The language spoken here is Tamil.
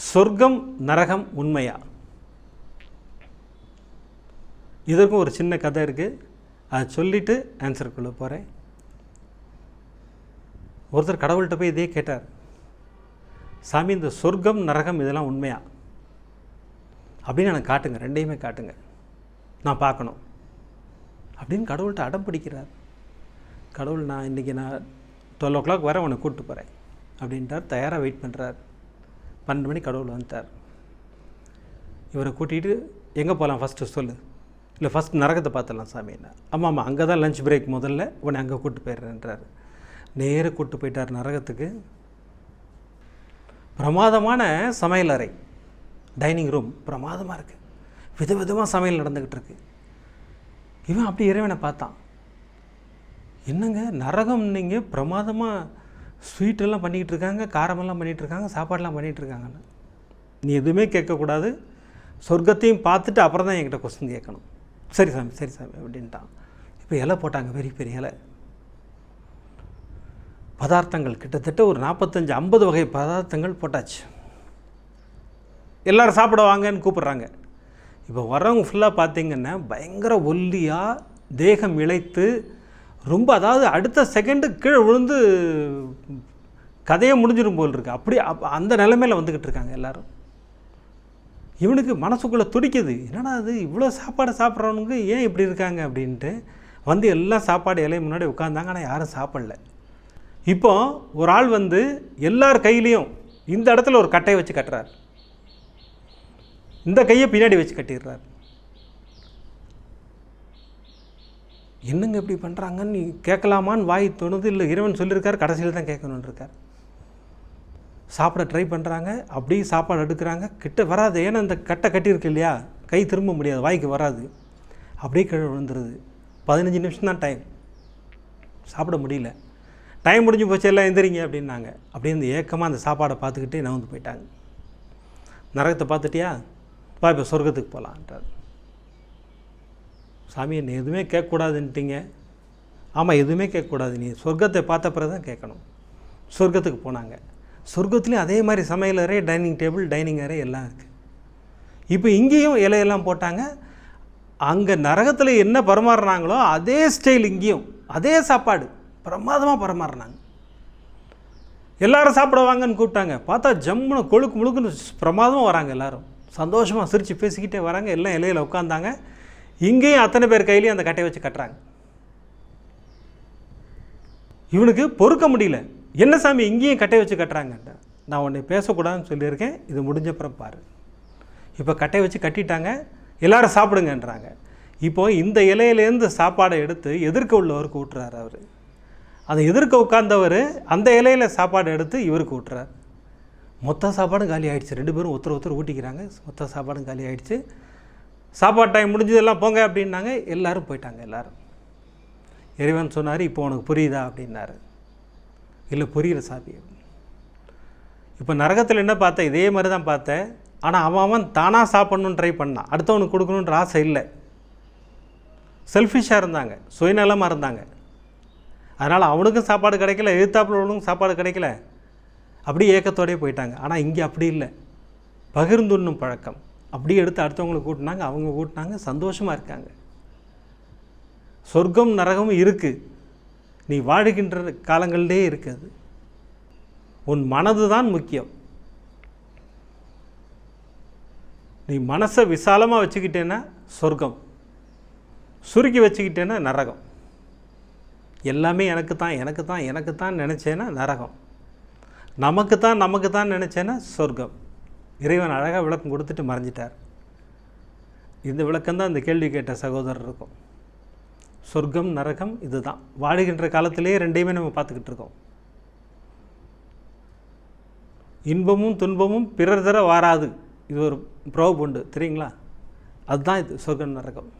சொர்க்கம் நரகம் உண்மையா? இதற்கும் ஒரு சின்ன கதை இருக்குது அதை சொல்லிவிட்டு ஆன்சருக்குள்ளே போகிறேன் ஒருத்தர் கடவுள்கிட்ட போய் இதே கேட்டார். சாமி இந்த சொர்க்கம் நரகம் இதெல்லாம் உண்மையா? அப்படின்னு எனக்கு காட்டுங்க. ரெண்டையுமே காட்டுங்க. நான் பார்க்கணும். அப்படின்னு கடவுள்கிட்ட அடம் பிடிக்கிறார். கடவுள் நான் இன்றைக்கி நான் டுவெல் ஓ கிளாக் வர உன்னை கூப்பிட்டு போகிறேன் அப்படின்ட்டார். தயாராக வெயிட் பண்ணுறார் பன்னெண்டு மணி கடவுள் வந்துட்டார் இவரை கூட்டிகிட்டு எங்கே போகலாம் ஃபஸ்ட்டு சொல்லு. இல்லை ஃபஸ்ட் நரகத்தை பார்த்துடலாம் சாமி ஆமாம் ஆமாம் அங்கே தான் லஞ்ச் பிரேக் முதல்ல. உன்னை அங்கே கூப்பிட்டு போயிடுறேன்றார். நேராக கூப்பிட்டு போயிட்டார் நரகத்துக்கு. பிரமாதமான சமையல் அறை. டைனிங் ரூம் பிரமாதமாக இருக்குது விதவிதமாக சமையல் நடந்துக்கிட்டு இருக்கு. இவன் அப்படி இறைவனை பார்த்தான். என்னங்க நரகம் நீங்கள் பிரமாதமாக ஸ்வீட்டெல்லாம் பண்ணிக்கிட்டு இருக்காங்க காரமெல்லாம் பண்ணிகிட்டு இருக்காங்க சாப்பாடெல்லாம் பண்ணிகிட்டு இருக்காங்கன்னு நீ எதுவுமே கேட்கக்கூடாது. சொர்க்கத்தையும் பார்த்துட்டு அப்புறம் தான் என்கிட்ட கொஸ்டின் கேட்கணும். சரி சாமி சரி சாமி அப்படின்ட்டான். இப்போ இலை போட்டாங்க பெரிய பெரிய இலை. பதார்த்தங்கள் கிட்டத்தட்ட ஒரு நாற்பத்தஞ்சு ஐம்பது வகை பதார்த்தங்கள் போட்டாச்சு. எல்லோரும் சாப்பிட வாங்கன்னு கூப்பிட்றாங்க. இப்போ வரவங்க ஃபுல்லாக பார்த்தீங்கன்னா பயங்கர ஒல்லியாக தேகம் இழைத்து ரொம்ப அதாவது அடுத்த செகண்டு கீழே விழுந்து கதையே முடிஞ்சிடும் போல் இருக்கு. அப்படி அப் அந்த நிலைமையில் வந்துக்கிட்டு இருக்காங்க எல்லோரும். இவனுக்கு மனசுக்குள்ளே துடிக்குது. என்னடா அது இவ்வளோ சாப்பாடு சாப்பிட்றவனுக்கு ஏன் இப்படி இருக்காங்க அப்படின்ட்டு வந்து எல்லாம் சாப்பாடு இலையும் முன்னாடி உட்காந்தாங்க ஆனால் யாரும் சாப்பிடல. இப்போ ஒரு ஆள் வந்து எல்லார் கையிலையும் இந்த இடத்துல ஒரு கட்டையை வச்சு கட்டுறார். இந்த கையை பின்னாடி வச்சு கட்டிடுறார். என்னங்க இப்படி பண்ணுறாங்கன்னு நீ கேட்கலாமான்னு வாய் தோணுது இல்லை இறைவன் சொல்லியிருக்கார் கடைசியில் தான் கேட்கணுன்னு இருக்கார் சாப்பிட ட்ரை பண்ணுறாங்க அப்படியே சாப்பாடு எடுக்கிறாங்க கிட்ட வராது. ஏன்னா இந்த கட்டை கட்டியிருக்கு இல்லையா? கை திரும்ப முடியாது வாய்க்கு வராது. அப்படியே கீழே விழுந்துருது. பதினஞ்சு நிமிஷம் தான் டைம் சாப்பிட முடியல. டைம் முடிஞ்சு போச்சு எல்லாம் எந்திரிங்க அப்படின்னாங்க. அப்படியே இந்த ஏக்கமாக அந்த சாப்பாடை பார்த்துக்கிட்டே நகர்ந்து போயிட்டாங்க. நரகத்தை பார்த்துட்டியா? பா இப்போ சொர்க்கத்துக்கு போகலான்ட்டார் சாமி நீ எதுவுமே கேட்கக்கூடாதுன்ட்டீங்க? ஆமாம் எதுவுமே கேட்கக்கூடாது. நீ சொர்க்கத்தை பார்த்த பிறகு தான் கேட்கணும். சொர்க்கத்துக்கு போனாங்க. சொர்க்கத்துலேயும் அதே மாதிரி சமையல் அறை டைனிங் டேபிள் டைனிங் அறை எல்லாம் இருக்குது இப்போ இங்கேயும் இலையெல்லாம் போட்டாங்க. அங்கே நரகத்தில் என்ன பரமாறுனாங்களோ அதே ஸ்டைல் இங்கேயும். அதே சாப்பாடு. பிரமாதமாக பரமாறுனாங்க. எல்லாரும் சாப்பிடுவாங்கன்னு கூப்பிட்டாங்க. பார்த்தா ஜம்முன்னு கொழுக்கு முழுக்குன்னு பிரமாதமாக வராங்க எல்லோரும். சந்தோஷமாக சிரித்து பேசிக்கிட்டே வராங்க. எல்லாம் இலையில் உட்காந்தாங்க இங்கேயும் அத்தனை பேர் கையிலையும் அந்த கட்டையை வச்சு கட்டுறாங்க. இவனுக்கு பொறுக்க முடியல. என்ன சாமி இங்கேயும் கட்டையை வச்சு கட்டுறாங்கன்ட்டு நான் உன்னை பேசக்கூடாதுன்னு சொல்லியிருக்கேன். இது முடிஞ்சப்புறம் பாரு. இப்போ கட்டையை வச்சு கட்டிட்டாங்க. எல்லாரும் சாப்பிடுங்கன்றாங்க. இப்போ இந்த இலையிலேருந்து சாப்பாடை எடுத்து எதிர்க்க உள்ளவருக்கு ஊட்டுறாரு அவர். அந்த எதிர்க்க உட்கார்ந்தவர் அந்த இலையில் சாப்பாடு எடுத்து இவருக்கு ஊட்டுறார். மொத்த சாப்பாடும் காலி ஆயிடுச்சு. ரெண்டு பேரும் ஒருத்தர் ஒருத்தர் ஊட்டிக்கிறாங்க. மொத்த சாப்பாடும் காலி ஆயிடுச்சு. சாப்பாடு டைம் முடிஞ்சதெல்லாம் போங்க அப்படின்னாங்க. எல்லோரும் போயிட்டாங்க எல்லாரும். இறைவன் சொன்னார் இப்போ உனக்கு புரியுதா? அப்படின்னாரு. இல்லை புரியல சாமி இப்போ நரகத்தில் என்ன பார்த்தேன்? இதே மாதிரி தான் பார்த்தேன். ஆனால் அவன் அவன் தானாக சாப்பிட்ணுன்னு ட்ரை பண்ணான். அடுத்தவனுக்கு கொடுக்கணுன்ற ஆசை இல்லை. செல்ஃபிஷாக இருந்தாங்க. சுயநலமாக இருந்தாங்க. அதனால் அவனுக்கும் சாப்பாடு கிடைக்கல எதிர்த்தாப்புல உள்ளவனுக்கும் சாப்பாடு கிடைக்கல. அப்படியே ஏக்கத்தோடயே போயிட்டாங்க. ஆனால் இங்கே அப்படி இல்லை. பகிர்ந்துண்ணும் பழக்கம். அப்படியே எடுத்து அடுத்தவங்களை கூட்டினாங்க அவங்க கூட்டினாங்க சந்தோஷமாக இருக்காங்க. சொர்க்கம் நரகமும் இருக்குது நீ வாழுகின்ற காலங்களிலே இருக்குது. உன் மனது தான் முக்கியம். நீ மனசை விசாலமாக வச்சுக்கிட்டேன்னா சொர்க்கம். சுருக்கி வச்சுக்கிட்டேன்னா நரகம். எல்லாமே எனக்கு தான் எனக்கு தான் எனக்கு தான் நினச்சேன்னா நரகம். நமக்கு தான் நமக்கு தான் நினச்சேன்னா சொர்க்கம். இறைவன் அழகாக விளக்கம் கொடுத்துட்டு மறைஞ்சிட்டார். இந்த விளக்கம்தான் இந்த கேள்வி கேட்ட சகோதரர் இருக்கும். சொர்க்கம் நரகம் இதுதான். வாழுகின்ற காலத்திலேயே ரெண்டையுமே நம்ம பார்த்துக்கிட்டு இருக்கோம். இன்பமும் துன்பமும் பிறர் தர வாராது. இது ஒரு ப்ரோப் உண்டு. தெரியுங்களா? அதுதான் இது சொர்க்கம் நரகம்.